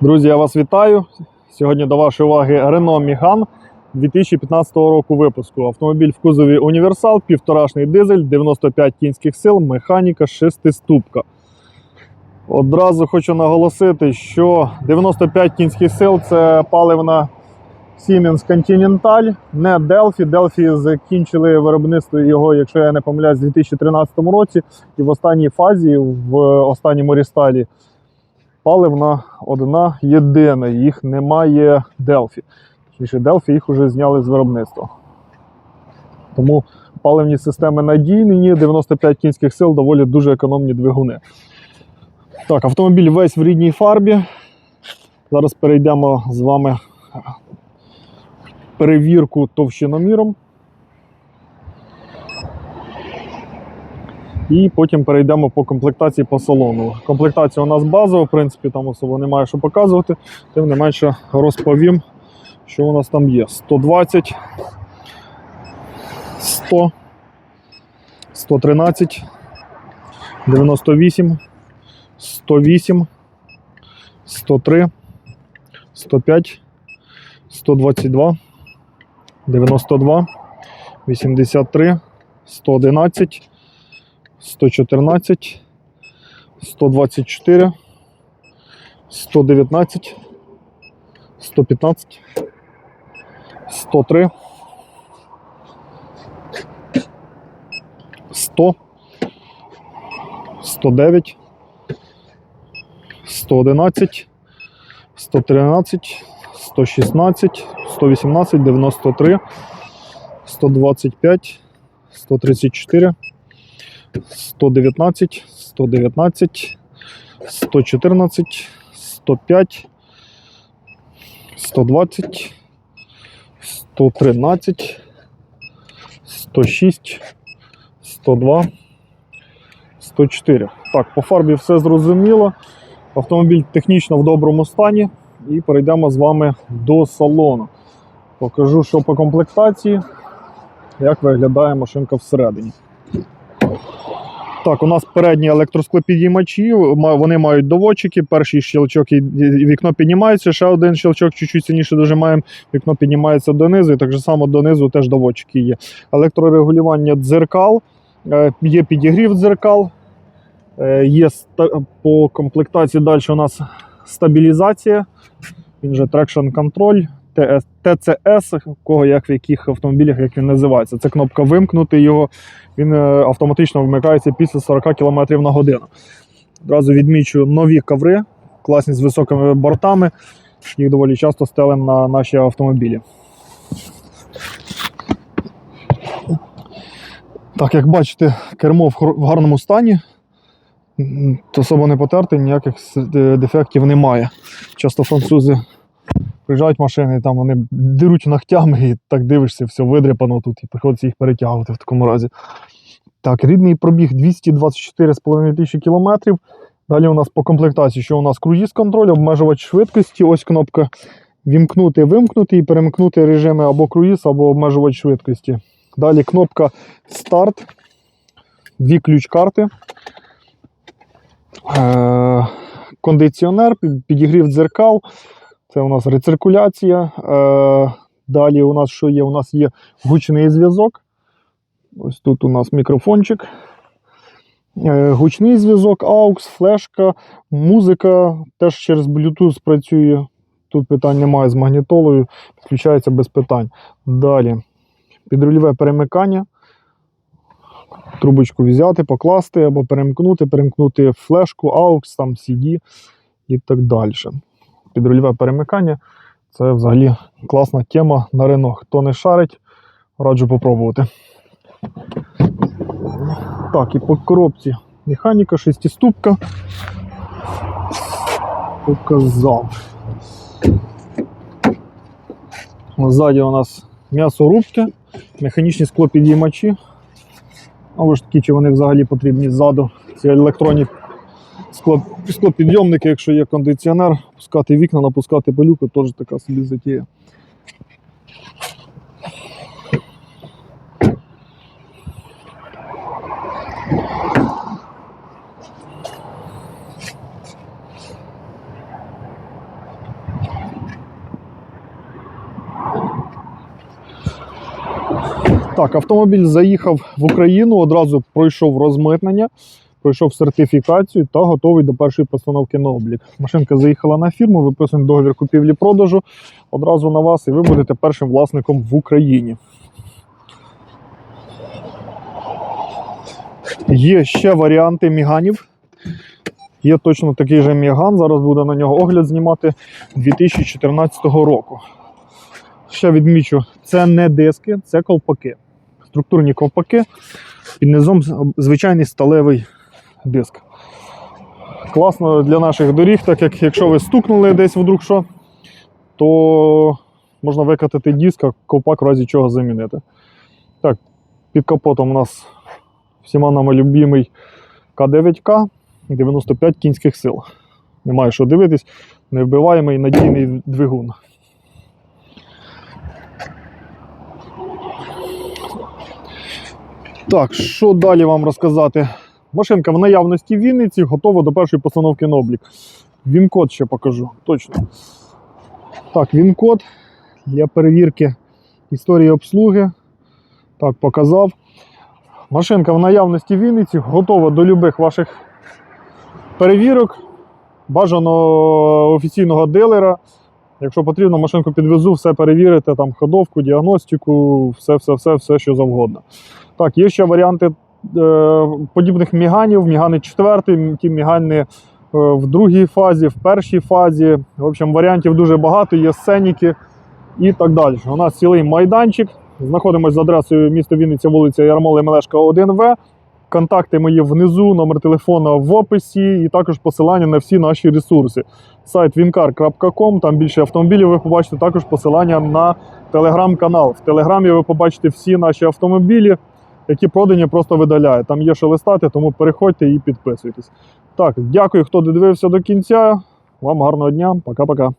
Друзі, я вас вітаю. Сьогодні до вашої уваги Renault Megane 2015 року випуску. Автомобіль в кузові універсал, півторашний дизель, 95 кінських сил, механіка, шестиступка. Одразу хочу наголосити, що 95 кінських сил це паливна Siemens Continental, не Delphi. Delphi закінчили виробництво його, якщо я не помиляюсь, у 2013 році. І в останній фазі, в останньому рестайлі, паливна одна єдина. Їх немає Delphi. Точніше, Delphi їх вже зняли з виробництва. Тому паливні системи надійні, 95 кінських сил, доволі дуже економні двигуни. Так, автомобіль весь в рідній фарбі. Зараз перейдемо з вами перевірку товщиноміром. І потім перейдемо по комплектації по салону. Комплектація у нас базова, в принципі, там особо немає що показувати. Тим не менше розповім, що у нас там є. 120, 100, 113, 98, 108, 103, 105, 122, 92, 83, 111, 114, 124, 119, 115, 103, 100, 109, 111, 113, 116, 118, 93, 125, 134, 119, 119, 114, 105, 120, 113, 106, 102, 104. Так, по фарбі все зрозуміло. Автомобіль технічно в доброму стані. І перейдемо з вами до салону. Покажу, що по комплектації, як виглядає машинка всередині. Так, у нас передні електросклопідіймачі, вони мають доводчики. Перший щелчок і вікно піднімається, ще один щелчок чуть-чуть сильніше дожимаємо, вікно піднімається донизу, і так же само донизу теж доводчики є. Електрорегулювання дзеркал, е, є підігрів дзеркал, е, є по комплектації далі у нас стабілізація, він же traction control, TCS, кого як в яких автомобілях як він називається. Це кнопка вимкнути його, він е, автоматично вмикається після 40 км на годину. Одразу відмічу нові коври, класні з високими бортами. Їх доволі часто стелимо на наші автомобілі. Так, як бачите, кермо в гарному стані. Особо не потерти, ніяких е, дефектів немає. Часто французи приїжджають машини, там вони деруть ногтями і так дивишся, все видряпано тут, і приходиться їх перетягувати в такому разі. Так, рідний пробіг 224,5 тисячі кілометрів. Далі у нас по комплектації, що у нас круїз контроль, обмежувач швидкості, ось кнопка вімкнути, вимкнути і перемкнути режими або круїз, або обмежувач швидкості. Далі кнопка старт, дві ключ-карти. Е, кондиціонер, підігрів дзеркал. Це у нас рециркуляція. Е, далі у нас що є? У нас є гучний зв'язок. Ось тут у нас мікрофончик. Е, гучний зв'язок, AUX, флешка, музика теж через Bluetooth працює. Тут питань немає з магнітолою, підключається без питань. Далі підрульове перемикання. Трубочку взяти, покласти або перемкнути, перемкнути флешку, AUX, там CD і так далі. Підрульове перемикання це взагалі класна тема на Renault. Хто не шарить, раджу попробувати. Так, і по коробці механіка, шестиступка. Показав. Ззаді у нас м'ясорубки, механічні склопідіймачі. А ж таки, чи вони взагалі потрібні ззаду. Ці електронні Склопідйомники, якщо є кондиціонер, пускати вікна, напускати пилюку, теж така собі затія. Так, автомобіль заїхав в Україну, одразу пройшов розмитнення пройшов сертифікацію та готовий до першої постановки на облік. Машинка заїхала на фірму, виписуємо договір купівлі-продажу одразу на вас, і ви будете першим власником в Україні. Є ще варіанти міганів. Є точно такий же міган. Зараз буде на нього огляд знімати 2014 року. Ще відмічу, це не диски, це ковпаки. Структурні ковпаки. Під низом звичайний сталевий диск. Класно для наших доріг, так як якщо ви стукнули десь вдруг що, то можна викатати диск, а ковпак в разі чого замінити. Так, під капотом у нас всіма нами любимий К9К 95 кінських сил. Немає що дивитись, невбиваємий надійний двигун. Так, що далі вам розказати? Машинка в наявності в Вінниці, готова до першої постановки на облік. Він-код ще покажу, точно. Так, він-код для перевірки історії обслуги. Так, показав. Машинка в наявності в Вінниці, готова до любих ваших перевірок. Бажано офіційного дилера. Якщо потрібно, машинку підвезу, все перевірите, там ходовку, діагностику, все, все, що завгодно. Так, є ще варіанти подібних міганів. Мігани четвертий, ті мігани е, в другій фазі, в першій фазі. В общем, варіантів дуже багато, є сценіки і так далі. У нас цілий майданчик. Знаходимося за адресою міста Вінниця, вулиця Ярмоли Мелешка 1В. Контакти мої внизу, номер телефона в описі, і також посилання на всі наші ресурси. Сайт wincar.com, там більше автомобілів ви побачите, також посилання на телеграм-канал. В телеграмі ви побачите всі наші автомобілі, які продані, просто видаляє. Там є що листати, тому переходьте і підписуйтесь. Так, дякую, хто додивився до кінця. Вам гарного дня. Пока-пока.